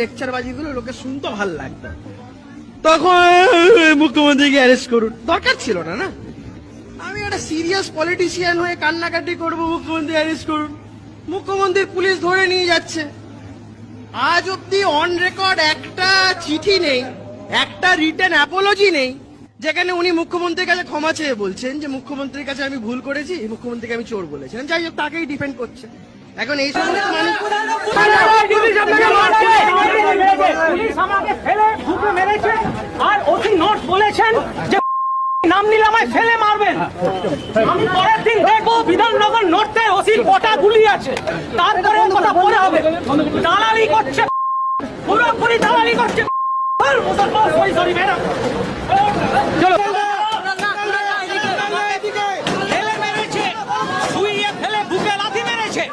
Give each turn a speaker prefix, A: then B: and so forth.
A: লেকচারবাজিগুলো লোকে শুনতে ভালো লাগতো তখন মুখ্যমন্ত্রীকে অ্যারেস্ট করুন। দরকার ছিল না না? আমি একটা সিরিয়াস পলিটিশিয়ান হয়ে কান্নাকাটি করব মুখ্যমন্ত্রী অ্যারেস্ট করুন। মুখ্যমন্ত্রী পুলিশ ধরে নিয়ে যাচ্ছে। আজ অব্দি অন রেকর্ড একটা চিঠি নেই একটা রিটার্ন অ্যাপোলজি নেই যেখানে উনি মুখ্যমন্ত্রীর কাছে ক্ষমা চেয়ে বলছেন যে মুখ্যমন্ত্রীর কাছে আমি ভুল করেছি মুখ্যমন্ত্রীকে আমি চোর বলেছিলাম। যাই হোক তাকেই ডিপেন্ড করছে। এখন এই সমস্ত মানুষ
B: পুলিশ আপনাকে মারছে। পুলিশ আমাকে ফেলে ঢুকে মেরেছে আর অতি নোট বলেছেন যে নাম নিলে আমায় ফেলে মারবেন। আমি পরের দিন দেখব বিধাননগর নোটে ওসির কটা গুলি আছে। তারপরে কথা পরে হবে। দালালি করছে, পুরোপুরি দালালি করছে। মুসলমান সরি শুইয়ে ফেলে বুকে লাথি মেরেছে।